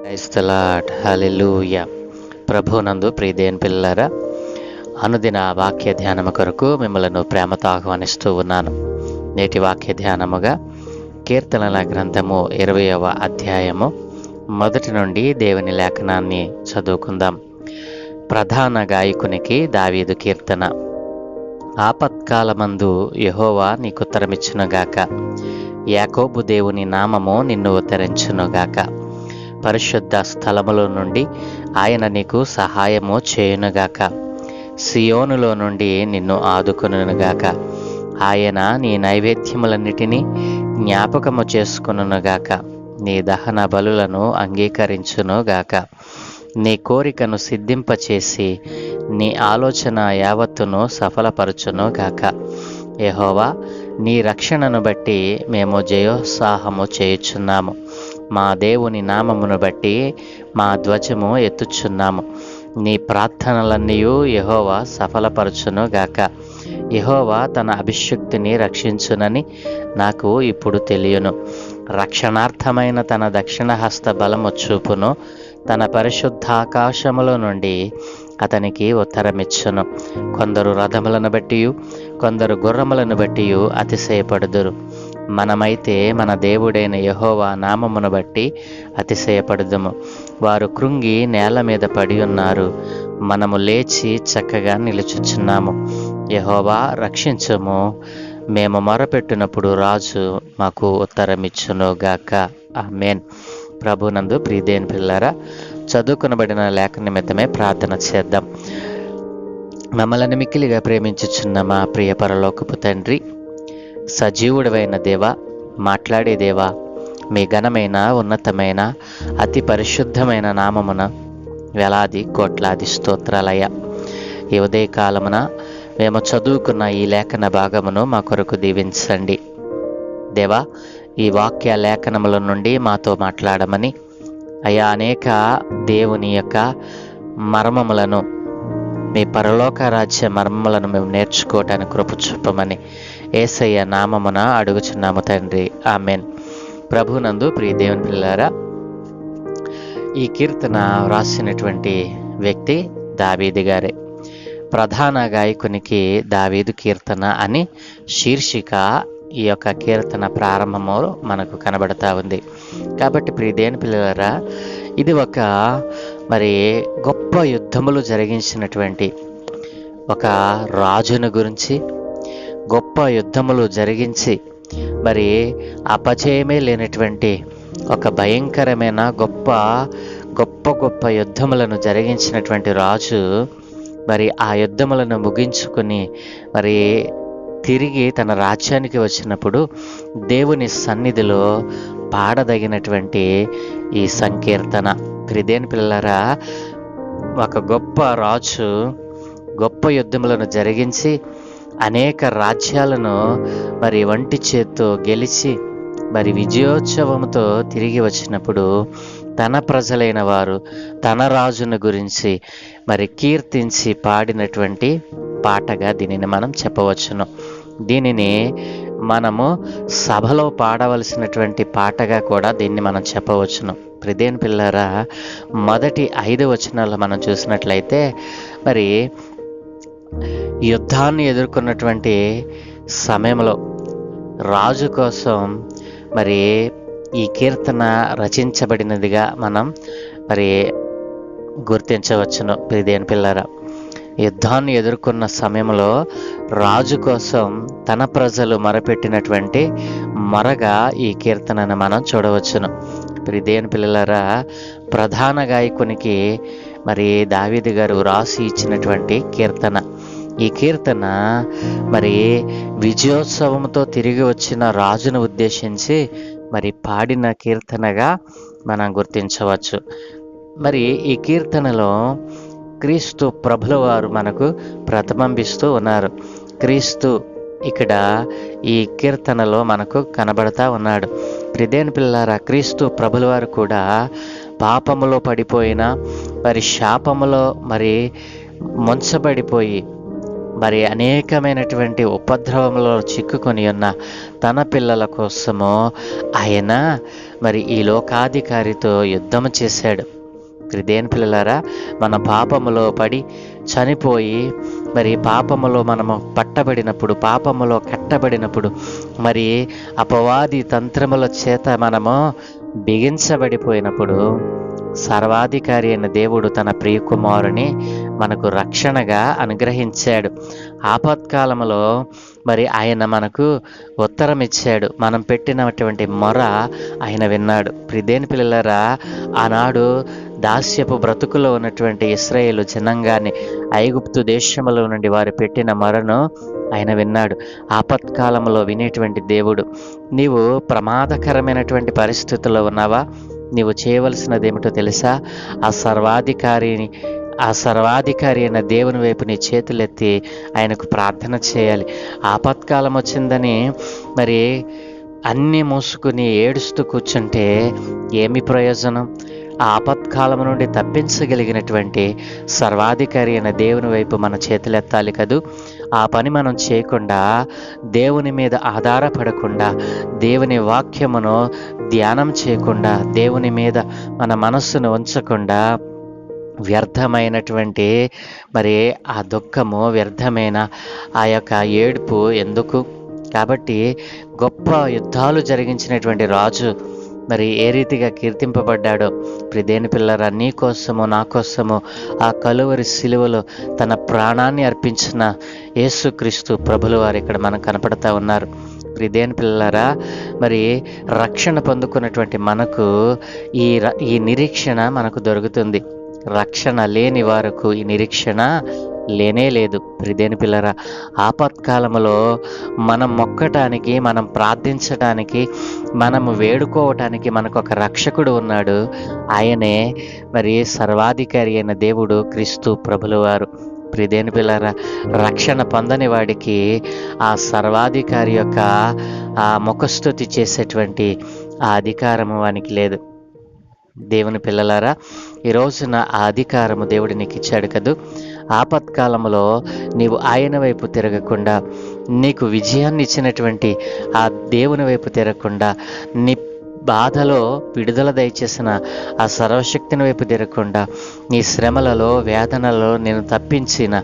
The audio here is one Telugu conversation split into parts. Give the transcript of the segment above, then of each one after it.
క్రైస్తలాట్ హలెలూయ ప్రభునందు ప్రియదేన్ పిల్లరా అనుదిన వాక్య ధ్యానము కొరకు మిమ్మలను ప్రేమతో ఆహ్వానిస్తూ ఉన్నాను. నేటి వాక్య ధ్యానముగా కీర్తనల గ్రంథము ఇరవయవ అధ్యాయము మొదటి నుండి దేవుని లేఖనాన్ని చదువుకుందాం. ప్రధాన గాయకునికి దావీదు కీర్తన. ఆపత్కాలమందు యహోవా నీకు ఉత్తరమిచ్చునుగాక యాకోబు దేవుని నామము నిన్ను ఉత్తరించునుగాక పరిశుద్ధ స్థలములో నుండి ఆయన నీకు సహాయము చేయునుగాక. సియోనులో నుండి నిన్ను ఆదుకునుగాక ఆయన నీ నైవేద్యములన్నిటినీ జ్ఞాపకము చేసుకొనుగాక నీ దహన బలులను అంగీకరించునుగాక. నీ కోరికను సిద్ధింపచేసి నీ ఆలోచన యావత్తును సఫలపరచును గాక. యహోవా నీ రక్షణను బట్టి మేము జయోత్సాహము చేయుచున్నాము. మా దేవుని నామమును బట్టి మా ధ్వజము ఎత్తుచున్నాము. నీ ప్రార్థనలన్నీ యహోవా సఫలపరచును గాక. యహోవా తన అభిషక్తిని రక్షించునని నాకు ఇప్పుడు తెలియను. రక్షణార్థమైన తన దక్షిణ హస్త బలము చూపును తన పరిశుద్ధాకాశములో నుండి అతనికి ఉత్తరమిచ్చును. కొందరు రథములను బట్టి కొందరు గుర్రములను బట్టి అతిశయపడుదురు. మనమైతే మన దేవుడైన యహోవా నామమును బట్టి అతిశయపడుదుము. వారు కృంగి నేల మీద పడి ఉన్నారు. మనము లేచి చక్కగా నిలుచుచున్నాము. యహోవా రక్షించము. మేము మొరపెట్టినప్పుడు రాజు మాకు ఉత్తరమిచ్చునుగాక. ఆమెన్. ప్రభునందు ప్రీదేని పిల్లారా చదువుకునబడిన లేఖ నిమిత్తమే ప్రార్థన చేద్దాం. మమ్మల్ని మిక్కిలిగా ప్రేమించుచున్న మా ప్రియ పరలోకపు తండ్రి సజీవుడవైన దేవ మాట్లాడే దేవా మీ ఘనమైన ఉన్నతమైన అతి పరిశుద్ధమైన నామమున వేలాది కోట్లాది స్తోత్రాలయ ఈ ఉదయకాలమున మేము చదువుకున్న ఈ లేఖన భాగమును మా కొరకు దీవించండి. దేవా ఈ వాక్య లేఖనముల నుండి మాతో మాట్లాడమని. అయా అనేక దేవుని యొక్క మర్మములను మీ పరలోక రాజ్య మర్మములను మేము నేర్చుకోవటానికి కృప చూపమని ఏసయ్య నామమున అడుగుచున్నాము తండ్రి. ఆమెన్. ప్రభునందు ప్రియ దేవుని పిల్లారా ఈ కీర్తన వ్రాసినటువంటి వ్యక్తి దావీది గారే. ప్రధాన గాయకునికి దావీదు కీర్తన అని శీర్షిక ఈ యొక్క కీర్తన ప్రారంభము మనకు కనబడతా ఉంది. కాబట్టి ప్రియదేని పిల్లలరా ఇది ఒక మరి గొప్ప యుద్ధములు జరిగించినటువంటి ఒక రాజును గురించి గొప్ప యుద్ధములు జరిగించి మరి అపజయమే లేనటువంటి ఒక భయంకరమైన గొప్ప గొప్ప గొప్ప యుద్ధములను జరిగించినటువంటి రాజు మరి ఆ యుద్ధములను ముగించుకుని మరి తిరిగి తన రాజ్యానికి వచ్చినప్పుడు దేవుని సన్నిధిలో పాడదగినటువంటి ఈ సంకీర్తన. ప్రిదేని పిల్లరా ఒక గొప్ప రాజు గొప్ప యుద్ధములను జరిగించి అనేక రాజ్యాలను మరి వంటి చేత్తో గెలిచి మరి విజయోత్సవంతో తిరిగి వచ్చినప్పుడు తన ప్రజలైన వారు తన రాజును గురించి మరి కీర్తించి పాడినటువంటి పాటగా దీనిని మనం చెప్పవచ్చును. దీనిని మనము సభలో పాడవలసినటువంటి పాటగా కూడా దీన్ని మనం చెప్పవచ్చును. ప్రదేన్ పిల్లరా మొదటి ఐదు వచనాలు మనం చూసినట్లయితే మరి యుద్ధాన్ని ఎదుర్కొన్నటువంటి సమయంలో రాజు కోసం మరి ఈ కీర్తన రచించబడినదిగా మనం మరి గుర్తించవచ్చును. ప్రిదేని పిల్లరా యుద్ధాన్ని ఎదుర్కొన్న సమయంలో రాజు కోసం తన ప్రజలు మరపెట్టినటువంటి మరగా ఈ కీర్తనను మనం చూడవచ్చును. ప్రిదేని పిల్లలరా ప్రధాన గాయకునికి మరి దావిది గారు రాసి ఇచ్చినటువంటి కీర్తన. ఈ కీర్తన మరి విజయోత్సవంతో తిరిగి వచ్చిన రాజును ఉద్దేశించి మరి పాడిన కీర్తనగా మనం గుర్తించవచ్చు. మరి ఈ కీర్తనలో క్రీస్తు ప్రభుల వారు మనకు ప్రతిబింబిస్తూ ఉన్నారు. క్రీస్తు ఇక్కడ ఈ కీర్తనలో మనకు కనబడతా ఉన్నాడు. ప్రిదేని పిల్లారా క్రీస్తు ప్రభుల వారు కూడా పాపములో పడిపోయిన మరి శాపములో మరి ముంచబడిపోయి మరి అనేకమైనటువంటి ఉపద్రవంలో చిక్కుకొని ఉన్న తన పిల్లల కోసము ఆయన మరి ఈ లోకాధికారితో యుద్ధం చేశాడు. దేని పిల్లలారా మన పాపములో పడి చనిపోయి మరి పాపములో మనము పట్టబడినప్పుడు పాపములో కట్టబడినప్పుడు మరి అపవాది తంత్రముల చేత మనము బిగించబడిపోయినప్పుడు సర్వాధికారి అయిన దేవుడు తన ప్రియకుమారుని మనకు రక్షణగా అనుగ్రహించాడు. ఆపత్కాలంలో మరి ఆయన మనకు ఉత్తరం ఇచ్చాడు మనం పెట్టినటువంటి మొర ఆయన విన్నాడు. ప్రిదేని పిల్లలరా ఆనాడు దాస్యపు బ్రతుకులో ఉన్నటువంటి ఇస్రాయేలు జనంగాన్ని ఐగుప్తు దేశములో నుండి వారు పెట్టిన మొరను ఆయన విన్నాడు. ఆపత్కాలంలో వినేటువంటి దేవుడు నీవు ప్రమాదకరమైనటువంటి పరిస్థితుల్లో ఉన్నావా? నీవు చేయవలసినది ఏమిటో తెలుసా? ఆ సర్వాధికారిని ఆ సర్వాధికారి అయిన దేవుని వైపు నీ చేతులెత్తి ఆయనకు ప్రార్థన చేయాలి. ఆపత్కాలం వచ్చిందని మరి అన్నీ మూసుకుని ఏడుస్తూ కూర్చుంటే ఏమి ప్రయోజనం? ఆపత్కాలం నుండి తప్పించగలిగినటువంటి సర్వాధికారి అయిన దేవుని వైపు మన చేతులెత్తాలి కదూ. ఆ పని మనం చేయకుండా దేవుని మీద ఆధారపడకుండా దేవుని వాక్యమును ధ్యానం చేయకుండా దేవుని మీద మన మనస్సును ఉంచకుండా వ్యర్థమైనటువంటి మరి ఆ దుఃఖము వ్యర్థమైన ఆ యొక్క ఏడుపు ఎందుకు? కాబట్టి గొప్ప యుద్ధాలు జరిగించినటువంటి రాజు మరి ఏ రీతిగా కీర్తింపబడ్డాడో ప్రిదేని పిల్లరా నీ కోసము నా కోసము ఆ కలువరి సిలువలో తన ప్రాణాన్ని అర్పించిన యేసుక్రీస్తు ప్రభులు వారు ఇక్కడ మనకు కనపడతా ఉన్నారు. ప్రిదేని పిల్లరా మరి రక్షణ పొందుకున్నటువంటి మనకు ఈ ర- ఈ నిరీక్షణ మనకు దొరుకుతుంది. రక్షణ లేని వారికి ఈ నిరీక్షణ లేనే లేదు. ప్రిదేని పిల్లరా ఆపత్కాలంలో మనం మొక్కటానికి మనం ప్రార్థించటానికి మనము వేడుకోవటానికి మనకు ఒక రక్షకుడు ఉన్నాడు. ఆయనే మరి సర్వాధికారి అయిన దేవుడు క్రీస్తు ప్రభులవారు. ప్రిదేని పిల్లరా రక్షణ పొందని వాడికి ఆ సర్వాధికారి యొక్క ఆ ముఖస్థుతి చేసేటువంటి ఆ అధికారము వానికి లేదు. దేవుని పిల్లలారా ఈ రోజున ఆ అధికారము దేవుడు నీకు ఇచ్చాడు కదూ. ఆపత్కాలంలో నీవు ఆయన వైపు తిరగకుండా నీకు విజయాన్ని ఇచ్చినటువంటి ఆ దేవుని వైపు తిరగకుండా నీ బాధలో విడుదల దయచేసిన ఆ సర్వశక్తిని వైపు తిరగకుండా నీ శ్రమలలో వేదనలలో నేను తప్పించిన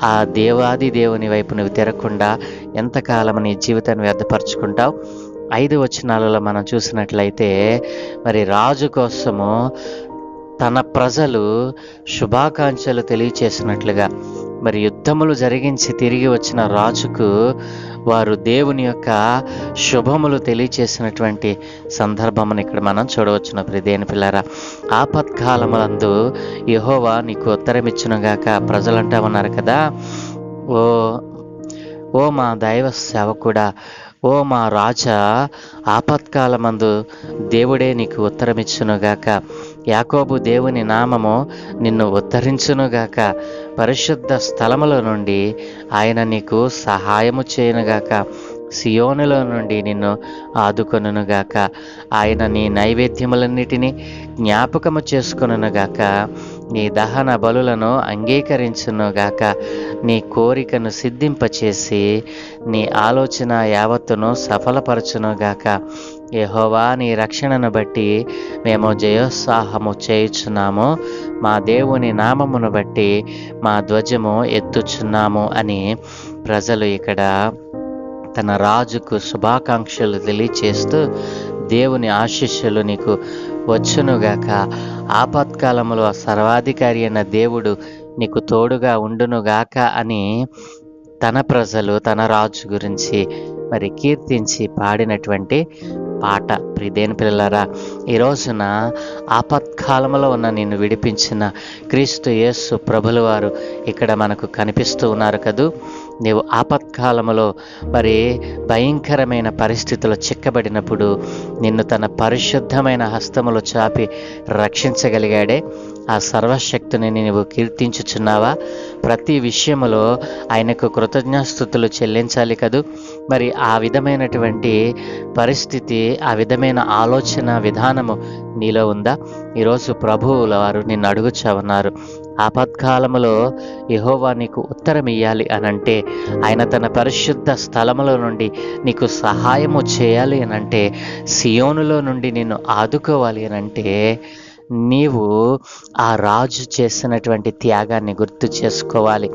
ఆ దేవాది దేవుని వైపు నువ్వు తిరగకుండా ఎంతకాలం నీ జీవితాన్ని వ్యర్థపరచుకుంటావు? ఐదు వచనాలలో మనం చూసినట్లయితే మరి రాజు కోసము తన ప్రజలు శుభాకాంక్షలు తెలియచేసినట్లుగా మరి యుద్ధములు జరిగించి తిరిగి వచ్చిన రాజుకు వారు దేవుని యొక్క శుభములు తెలియచేసినటువంటి సందర్భమును ఇక్కడ మనం చూడవచ్చును ప్రిదేని పిల్లరా. ఆపత్కాలములందు యహోవా నీకు ఉత్తరమిచ్చునుగాక ప్రజలంటా ఉన్నారు కదా. ఓ ఓ మా దైవ సేవకుడా ఓ మా రాజా ఆపత్కాలమందు దేవుడే నీకు ఉత్తరమిచ్చునుగాక యాకోబు దేవుని నామము నిన్ను ఉద్ధరించునుగాక. పరిశుద్ధ స్థలములో నుండి ఆయన నీకు సహాయము చేయనుగాక. సియోనులో నుండి నిన్ను ఆదుకొనుగాక ఆయన నీ నైవేద్యములన్నిటినీ జ్ఞాపకము చేసుకొనుగాక నీ దహన బలులను అంగీకరించునుగాక నీ కోరికను సిద్ధింపచేసి నీ ఆలోచన యావత్తును సఫలపరచునుగాక యహోవా నీ రక్షణను బట్టి మేము జయోత్సాహము చేయుచున్నాము. మా దేవుని నామమును బట్టి మా ధ్వజము ఎత్తుచున్నాము అని ప్రజలు ఇక్కడ తన రాజుకు శుభాకాంక్షలు తెలియచేస్తూ దేవుని ఆశీస్సులు నీకు వచ్చునుగాక. ఆపత్కాలంలో సర్వాధికారి అయిన దేవుడు నీకు తోడుగా ఉండునుగాక అని తన ప్రజలు తన రాజు గురించి మరి కీర్తించి పాడినటువంటి పాట. ప్రిదేని పిల్లరా ఈ రోజున ఆపత్కాలంలో ఉన్న నిన్ను విడిపించిన క్రీస్తు యేసు ప్రభులవారు ఇక్కడ మనకు కనిపిస్తూ ఉన్నారు కదూ. నీవు ఆపత్కాలములో మరి భయంకరమైన పరిస్థితులు చిక్కబడినప్పుడు నిన్ను తన పరిశుద్ధమైన హస్తములు చాపి రక్షించగలిగాడే. ఆ సర్వశక్తిని నీవు కీర్తించుచున్నావా? ప్రతి విషయములో ఆయనకు కృతజ్ఞాస్థుతులు చెల్లించాలి కదూ? మరి ఆ విధమైనటువంటి పరిస్థితి ఆ విధమైన ఆలోచన విధానము నీలో ఉందా? ఈరోజు ప్రభువుల వారు నిన్ను అడుగుచా ఉన్నారు. ఆపత్కాలములో యహోవా నీకు ఉత్తరం ఇయ్యాలి అనంటే ఆయన తన పరిశుద్ధ స్థలములో నుండి నీకు సహాయము చేయాలి అనంటే సియోనులో నుండి నిన్ను ఆదుకోవాలి అనంటే నీవు ఆ రాజు చేసినటువంటి త్యాగాన్ని గుర్తు చేసుకోవాలి.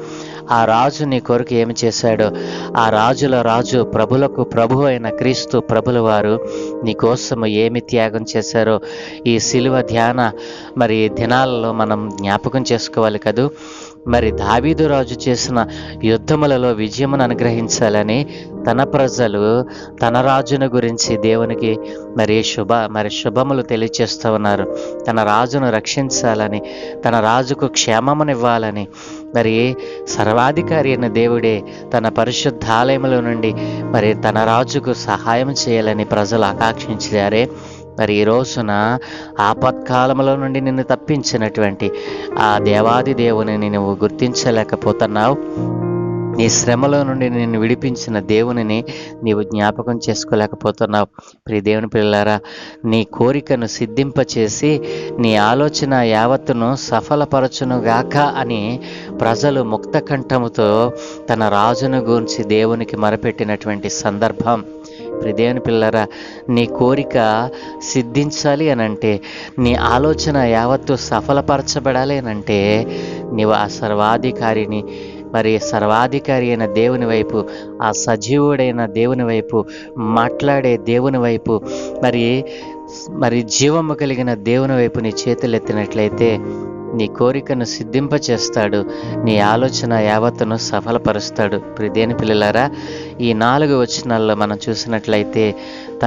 ఆ రాజు నీ కొరకు ఏమి చేశాడో? ఆ రాజుల రాజు ప్రభులకు ప్రభు అయిన క్రీస్తు ప్రభుల వారు నీ కోసము ఏమి త్యాగం చేశారో? ఈ శిలువ ధ్యాన మరి దినాలలో మనం జ్ఞాపకం చేసుకోవాలి కదూ? మరి దావీదు రాజు చేసిన యుద్ధములలో విజయమును అనుగ్రహించాలని తన ప్రజలు తన రాజును గురించి దేవునికి మరి శుభ మరి శుభములు తెలియచేస్తూ ఉన్నారు. తన రాజును రక్షించాలని తన రాజుకు క్షేమమునివ్వాలని మరి సర్వాధికారి అయిన దేవుడే తన పరిశుద్ధ ఆలయములో నుండి మరి తన రాజుకు సహాయం చేయాలని ప్రజలు ఆకాంక్షించారే. మరి ఈ రోజున ఆపత్కాలంలో నుండి నిన్ను తప్పించినటువంటి ఆ దేవాది దేవుని నువ్వు గుర్తించలేకపోతున్నావు. నీ శ్రమలో నుండి నిన్ను విడిపించిన దేవునిని నీవు జ్ఞాపకం చేసుకోలేకపోతున్నావు. ప్రియ దేవుని పిల్లారా నీ కోరికను సిద్ధింపచేసి నీ ఆలోచన యావత్తును సఫలపరచునుగాక అని ప్రజలు ముక్త కంఠముతో తన రాజును గురించి దేవునికి మరపెట్టినటువంటి సందర్భం. ప్రదేవుని పిల్లరా నీ కోరిక సిద్ధించాలి అని అంటే నీ ఆలోచన యావత్తు సఫలపరచబడాలి అని అంటే నీవు ఆ సర్వాధికారిని మరి సర్వాధికారి అయిన దేవుని వైపు ఆ సజీవుడైన దేవుని వైపు మాట్లాడే దేవుని వైపు మరి మరి జీవము కలిగిన దేవుని వైపు నీ చేతులు ఎత్తినట్లయితే నీ కోరికను సిద్ధింపచేస్తాడు. నీ ఆలోచన యావత్తును సఫలపరుస్తాడు. ప్రిదేని పిల్లలారా ఈ నాలుగు వచనాల్లో మనం చూసినట్లయితే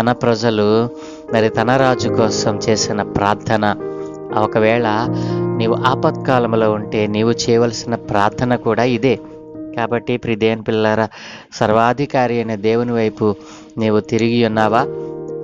తన ప్రజలు మరి తన రాజు కోసం చేసిన ప్రార్థన. ఒకవేళ నీవు ఆపత్కాలంలో ఉంటే నీవు చేయవలసిన ప్రార్థన కూడా ఇదే. కాబట్టి ప్రిదేని పిల్లరా సర్వాధికారి అయిన దేవుని వైపు నీవు తిరిగి ఉన్నావా?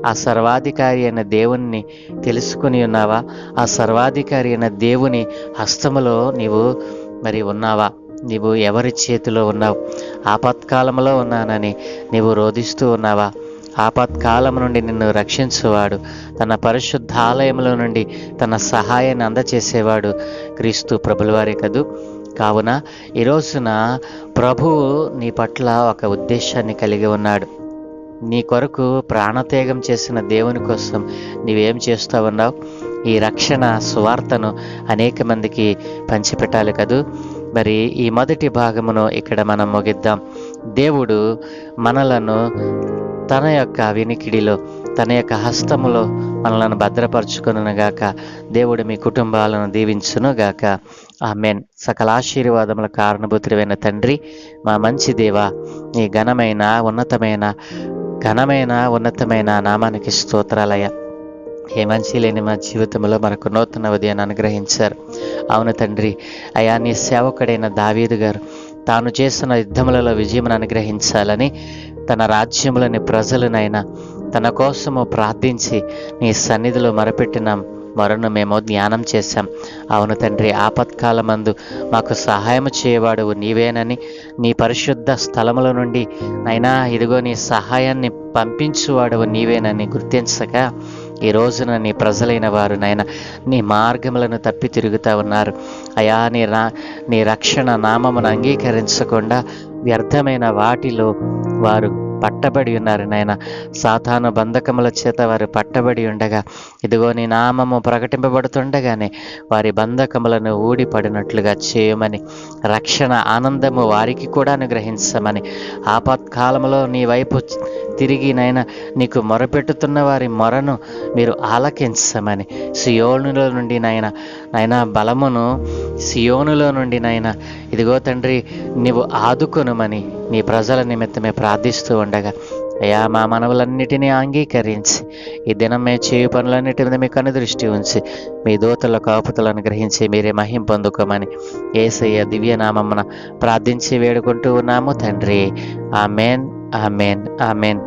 ఆ సర్వాధికారి అయిన దేవుణ్ణి తెలుసుకుని ఉన్నావా? ఆ సర్వాధికారి అయిన దేవుని హస్తములో నీవు మరి ఉన్నావా? నీవు ఎవరి చేతిలో ఉన్నావు? ఆపత్కాలంలో ఉన్నానని నీవు రోధిస్తూ ఉన్నావా? ఆపత్కాలం నుండి నిన్ను రక్షించువాడు తన పరిశుద్ధ ఆలయంలో నుండి తన సహాయాన్ని అందచేసేవాడు క్రీస్తు ప్రభులవారే కదూ? కావున ఈ రోజున ప్రభువు నీ పట్ల ఒక ఉద్దేశాన్ని కలిగి ఉన్నాడు. నీ కొరకు ప్రాణత్యాగం చేసిన దేవుని కోసం నీవేం చేస్తూ ఉన్నావు ఈ రక్షణ సువార్తను అనేక మందికి పంచిపెట్టాలి కదూ? మరి ఈ మొదటి భాగమును ఇక్కడ మనం ముగిద్దాం. దేవుడు మనలను తన యొక్క వినికిడిలో తన యొక్క హస్తములో మనలను భద్రపరచుకునుగాక దేవుడు మీ కుటుంబాలను దీవించునుగాక. ఆ మెన్ సకల ఆశీర్వాదముల కారణభూతుడైన తండ్రి మా మంచి దేవ నీ ఘనమైన ఉన్నతమైన ఘనమైన ఉన్నతమైన నామానికి స్తోత్రాలయ ఏ మంచి లేని మా జీవితంలో మనకు నూతన ఉదయాన్ని అనుగ్రహించారు. అవును తండ్రి అయా నీ సేవకుడైన దావీదు గారు తాను చేసిన యుద్ధములలో విజయం అనుగ్రహించాలని తన రాజ్యములని ప్రజలనైనా తన కోసము ప్రార్థించి నీ సన్నిధిలో మరపెట్టినాం. మరొను మేము ధ్యానం చేశాం. అవును తండ్రి ఆపత్కాలమందు మాకు సహాయం చేయవాడు నీవేనని నీ పరిశుద్ధ స్థలముల నుండి అయినా ఇదిగో నీ సహాయాన్ని పంపించువాడు నీవేనని గుర్తించక ఈ రోజున నీ ప్రజలైన వారు నాయన నీ మార్గములను తప్పి తిరుగుతూ ఉన్నారు. అయా నీ రా నీ రక్షణ నామమును అంగీకరించకుండా వ్యర్థమైన వాటిలో వారు పట్టబడి ఉన్నారు నాయన. సాధారణ బంధకముల చేత వారు పట్టబడి ఉండగా ఇదిగో నీ నామము ప్రకటింపబడుతుండగానే వారి బంధకములను ఊడిపడినట్లుగా చేయమని రక్షణ ఆనందము వారికి కూడా అనుగ్రహించమని ఆపత్కాలంలో నీ వైపు తిరిగి నాయన నీకు మొరపెట్టుతున్న వారి మొరను మీరు ఆలకించమని సియోనులో నుండి నాయన నాయన బలమును సియోనులో నుండి నాయన ఇదిగో తండ్రి నీవు ఆదుకొనుమని నీ ప్రజల నిమిత్తమే ప్రార్థిస్తూ ఉండగా అయ్యా మా మనవులన్నిటినీ అంగీకరించి ఈ దినం మే చేయు పనులన్నిటి మీద మీకు దృష్టి ఉంచి మీ దూతల కాపుతలను గ్రహించి మీరే మహిం పొందుకోమని ఏసయ్య దివ్యనామమున ప్రార్థించి వేడుకుంటూ ఉన్నాము తండ్రి. Amen amen amen